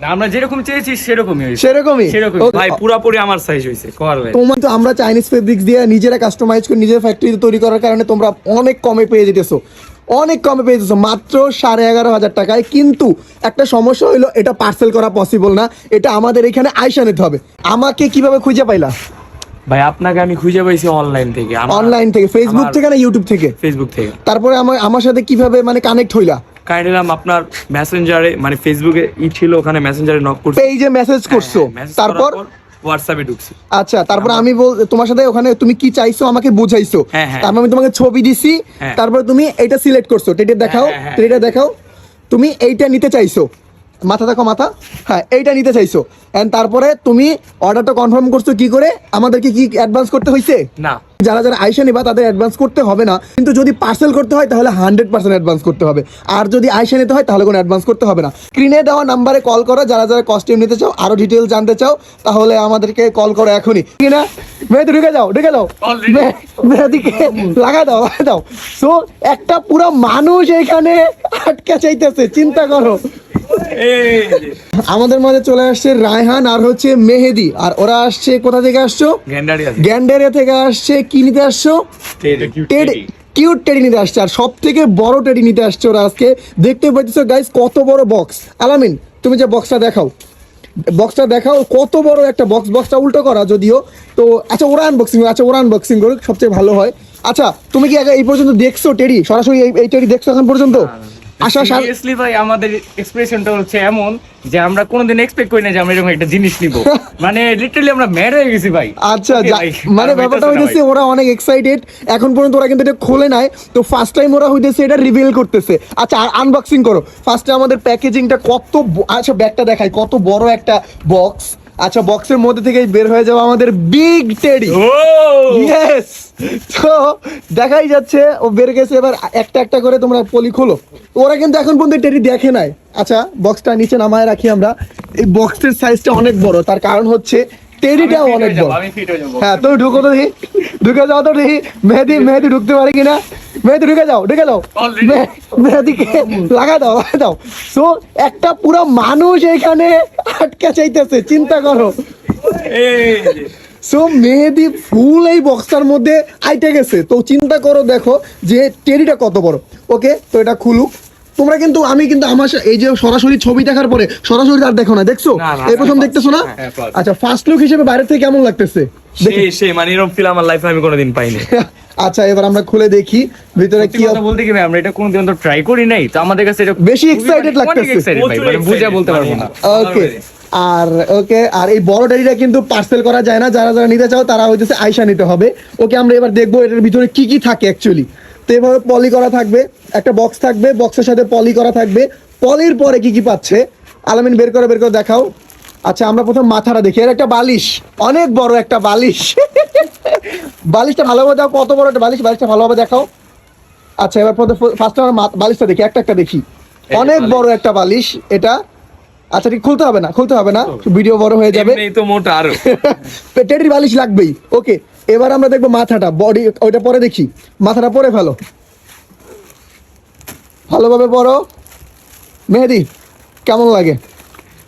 আমরা যেরকম চেয়েছি সেরকমই হয়েছে। সেরকমই? সেরকম ভাই পুরাপুরি আমার সাইজ হয়েছে কর ভাই। তোমার তো আমরা চাইনিজ ফেব্রিক্স দিয়ে নিজেরা কাস্টমাইজ করে নিজের ফ্যাক্টরিতে তৈরি করার কারণে তোমরা অনেক কমে পেয়ে যেতেছো। অনেক কমে পেয়ে যেতেছো। মাত্র সাড়ে এগারো হাজার টাকায়। কিন্তু একটা সমস্যা হইল এটা পার্সেল করা পসিবল না। এটা আমাদের এখানে আইসা নিতে হবে। আমাকে কীভাবে খুঁজে পাইলা? ভাই আপনাকে আমি খুঁজে পাইছি অনলাইন থেকে। অনলাইন থেকে ফেসবুক থেকে না ইউটিউব থেকে? ফেসবুক থেকে। তারপরে আমার আমার সাথে কীভাবে মানে কানেক্ট হইলা? কাইন্ড নিলাম আপনার মেসেঞ্জারে মানে ফেসবুকে ই ছিল ওখানে মেসেঞ্জারে নক করছি। পেজে মেসেজ করছ। হ্যাঁ, তারপর? হোয়াটসঅ্যাপে ঢুকছি। আচ্ছা তারপর আমি বল তোমার সাথে ওখানে তুমি কি চাইছো আমাকে বুঝাইছো। হ্যাঁ, হ্যাঁ। তারপর আমি তোমাকে ছবি দিছি। তারপর তুমি এটা সিলেক্ট করছ। এটা দেখাও এটা দেখাও। তুমি এইটা নিতে চাইছো। মাথা দেখো মাথা। হ্যাঁ এইটা নিতে চাইছো। এন্ড তারপরে তুমি অর্ডারটা কনফার্ম করছ কি করে? আমাদেরকে কি অ্যাডভান্স করতে হইছে? না। যারা যারা আইসা নিবা তাদের অ্যাডভান্স করতে হবে না। কিন্তু যদি পার্সেল করতে হয় তাহলে হান্ড্রেড পার্সেন্ট অ্যাডভান্স করতে হবে। আর যদি আইসা নিতে হয় তাহলে কোনো অ্যাডভান্স করতে হবে না। স্ক্রিনে দেওয়া নাম্বারে কল করো যারা যারা কস্টিউম নিতে চাও আরও ডিটেল জানতে চাও তাহলে আমাদেরকে কল করো এখনই। ঠিক না? মেয়েদি ঢুকে যাও ঢুকে যাও. মেয়েদিকে লাগা দাও লাগা দাও। সো একটা পুরো মানুষ এখানে আটকে চাইতেছে চিন্তা করো। আমাদের মাঝে চলে আসছে রায়হান আর হচ্ছে মেহেদি। আর ওরা আসছে কোথা থেকে আসছো? গ্যান্ডেরিয়া থেকে। আসছে কি নিতে আসছো? টেডি। Cute teddy. নিতে আসছে। আর সব থেকে বড় টেডি নিতে আসছে ওরা আজকে। দেখতে পাচ্ছ গাইস কত বড় বক্স আলামিন তুমি যে বক্সটা দেখাও। বক্সটা দেখাও কত বড় একটা বক্স বক্সটা উল্টো করা যদিও। তো আচ্ছা ওরা আনবক্সিং আচ্ছা ওরা আনবক্সিং করুক সবচেয়ে ভালো হয়। আচ্ছা তুমি কি আগে এই পর্যন্ত দেখছ টেডি সরাসরি এই- এই টেডি দেখছ এখন পর্যন্ত? আশা সিরিয়াসলি ভাই আমাদের এক্সপ্রেশনটা হচ্ছে এমন যে আমরা কোনোদিন এক্সপেক্ট করি না যে আমরা এরকম একটা জিনিস নিব। মানে লিটারালি আমরা ম্যাড হয়ে গেছি ভাই। আচ্ছা মানে ব্যাপারটা হইতাছে ওরা অনেক এক্সাইটেড এখন পর্যন্ত ওরা কিন্তু এটা খোলে নাই। তো ফার্স্ট টাইম ওরা হইতেছে এটা রিভিল করতেছে। আচ্ছা আনবক্সিং করো। ফার্স্টে আমাদের প্যাকেজিংটা কত আচ্ছা ব্যাগটা দেখাই কত বড় একটা বক্স আচ্ছা বক্সের মধ্যে থেকে বের হয়ে যাবে আমাদের বিগ টেডি ইয়েস তো দেখাই যাচ্ছে ও বের গেছে এবার একটা একটা করে তোমরা পলি খোলো। ওরা কিন্তু এখন পর্যন্ত টেরি দেখে নাই। আচ্ছা বক্সটা নিচে নামায় রাখি আমরা। এই বক্সের সাইজটা অনেক বড় তার কারণ হচ্ছে fit অনেক বড়। হয়ে যাব। হ্যাঁ তুমি ঢুকো তো দেখি। ঢুকে যাও তো দেখি। মেহেদি মেহেদি ঢুকতে পারে কিনা? মেহেদি ঢুকে যাও ঢুকে যাও। মেহেদিকে লাগা দাও লাগা দাও। সো একটা পুরো মানুষ এখানে আটকে চাইতেছে চিন্তা করো। সো মেহেদি ফুল এই বক্সটার মধ্যে আইটে গেছে। তো চিন্তা করো দেখো যে টেরিটা কত বড়। ওকে তো এটা খুলুক। তোমরা কিন্তু আমি কিন্তু আমার এই যে সরাসরি ছবি দেখার পরে সরাসরি আর দেখো না দেখছ? এই প্রথম দেখতেছো না? হ্যাঁ, আচ্ছা ফার্স্ট লুক হিসেবে বাইরে থেকে কেমন লাগতেছে? দেখি। সেই সেই মানে এরকম ফিল আমার লাইফে আমি কোনোদিন পাইনি। আচ্ছা এবার আমরা খুলে দেখি ভিতরে কি কথা বলতে কি ভাই আমরা এটা কোনোদিন তো ট্রাই করি নাই তো আমাদের কাছে এটা বেশি excited মানে- লাগতেছে। মানে বুঝে বলতে পারব না। ওকে আর ওকে আর এই বড় ডায়েরিটা কিন্তু পার্সেল করা যায় না যারা যারা নিতে চাও তারা হইতেছে আয়সা নিতে হবে। ওকে আমরা এবার দেখব এটার ভিতরে কি কি থাকে অ্যাকচুয়ালি তো এভাবে পলি করা থাকবে একটা বক্স থাকবে বক্সের সাথে পলি করা থাকবে। পলির পরে কি কি পাচ্ছে? আলামিন বের করে বের করে দেখাও। আচ্ছা আমরা প্রথম মাথাটা দেখি। এর একটা বালিশ অনেক বড় একটা বালিশ। বালিশটা ভালোভাবে দাও কত বড় একটা বালিশ বালিশটা ভালোভাবে দেখাও। আচ্ছা এবার ফার্স্ট আমরা বালিশটা দেখি একটা একটা দেখি। অনেক। বড় একটা বালিশ এটা। আচ্ছা ঠিক খুলতে হবে না খুলতে হবে না ভিডিও বড় হয়ে যাবে। এমনিই তো মোটা আরও। পেটের বালিশ লাগবেই। ওকে এবার আমরা দেখব মাথাটা বডি ওইটা পরে দেখি। মাথাটা পরে ফেলো। ভালোভাবে পরো। মেহেদি কেমন লাগে?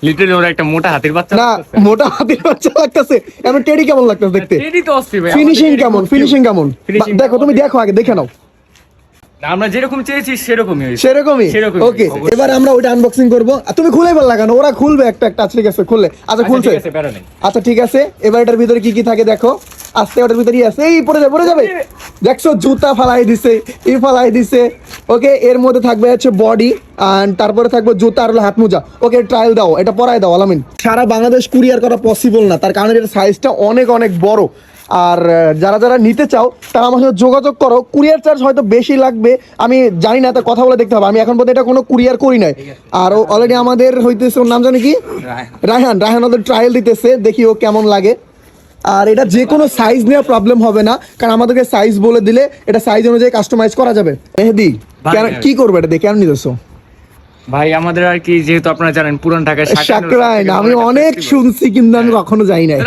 লিটারালি ওরা একটা মোটা হাতির বাচ্চা না মোটা হাতির বাচ্চা লাগতেছে। এমন টেডি কেমন লাগতেছে দেখতে? এটাই তো অস্থির ভাই, ফিনিশিং কেমন? ফিনিশিং কেমন? দেখো তুমি দেখো আগে দেখে নাও। আমরা যেরকম চেয়েছি সেরকমই হয়েছে। সেরকমই? ওকে এবার আমরা ওইটা আনবক্সিং করব। আর তুমি খুলে ফেল লাগানো ওরা খুলবে একটা একটা আচ্ছা, ঠিক আছে খুললে। আচ্ছা আচ্ছা, খুলছে। আচ্ছা ঠিক আছে এবার এটার ভিতরে কি কি থাকে দেখো। আস্তে ওটার ভিতরে আছে এই পড়ে যাবে পড়ে যাবে। দেখছ জুতা ফালাই দিছে ই ফালাই দিছে। ওকে এর মধ্যে থাকবে হচ্ছে বডি অ্যান্ড তারপরে থাকবে জুতা আর হাত মোজা। ওকে ট্রায়াল দাও এটা পরাই দাও আলামিন। সারা বাংলাদেশ কুরিয়ার করা পসিবল না তার কারণে এটার সাইজটা অনেক অনেক বড়। আর যারা যারা নিতে চাও তারা আমার সাথে যোগাযোগ করো। কুরিয়ার চার্জ হয়তো বেশি লাগবে আমি জানি না তা কথা বলে দেখতে হবে। আমি এখন পর্যন্ত এটা কোনো কুরিয়ার করি নাই। আর অলরেডি আমাদের হইতেছে ওর নাম জানি কি? রায়হান। রায়হান ওদের ট্রায়াল দিতেছে দেখি ও কেমন লাগে। আর এটা যে কোনো সাইজ নেওয়া প্রবলেম হবে না কারণ আমাদেরকে সাইজ বলে দিলে এটা সাইজ অনুযায়ী কাস্টমাইজ করা যাবে। মেহেদি কি করবে এটা দেখে কেন নিতেছো ভাই আমাদের আর কি যেহেতু আপনারা জানেন পুরান ঢাকায় সাকরাইন আমি অনেক শুনছি কিন্তু আমি কখনো যাই নাই।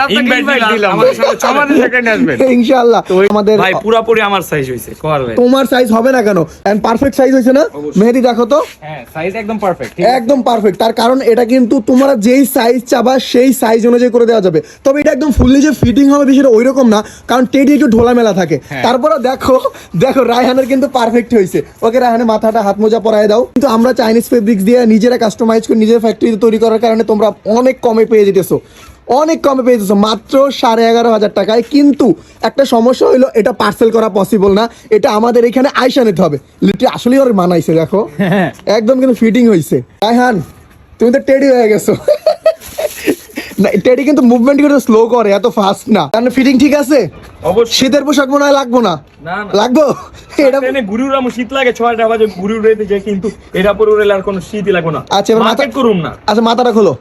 আমাদের সাথে চলেন। আমাদের সেখানে আসবেন। ইনশাআল্লাহ আমাদের ভাই পুরাপুরি আমার সাইজ হইছে ভাই? তোমার সাইজ হবে না কেন? এন্ড পারফেক্ট সাইজ হয়েছে না? মেহেদি দেখো তো। হ্যাঁ সাইজ একদম পারফেক্ট একদম পারফেক্ট তার কারণ এটা কিন্তু তোমরা যেই সাইজ চাবা সেই সাইজ অনুযায়ী করে দেওয়া যাবে। তবে এটা একদম ফুললি যে ফিটিং হবে বিষয়টা ওই রকম না কারণ টেডি একটু ঢোলা মেলা থাকে। হ্যাঁ। তারপরে দেখো দেখো রায়হানের কিন্তু পারফেক্ট হয়েছে। ওকে রায়হানের মাথাটা হাত মোজা পরায় দাও। কিন্তু আমরা চাইনিজ ফেব্রিক্স দিয়ে নিজেরা কাস্টমাইজ করে নিজের ফ্যাক্টরিতে তৈরি করার কারণে তোমরা অনেক কমে পেয়ে যেতেছো। অনেক কমে পেয়ে যেতেছো। মাত্র সাড়ে এগারো হাজার টাকায়। কিন্তু একটা সমস্যা হইল এটা পার্সেল করা পসিবল না। এটা আমাদের এখানে আইসা নিতে হবে। লিটারি আসলেই ওর মানাইছে দেখো। একদম কিন্তু ফিটিং হয়েছে রায়হান তুমি তো টেডি হয়ে গেছো। না টেডি কিন্তু মুভমেন্ট কিন্তু স্লো করে এত ফাস্ট না। কারণ ফিটিং ঠিক আছে? অবশ্যই। শীতের পোশাক মনে হয় লাগবো না। লাগবো? এটা ঘুরি উড়ামু শীত লাগে ছয়টা বাজে ঘুরি উড়াইতে যায় কিন্তু এটা পরে উড়ে আর কোনো শীতই লাগবে না। আচ্ছা, মাথায় করুন না। আচ্ছা মাথাটা খোলো।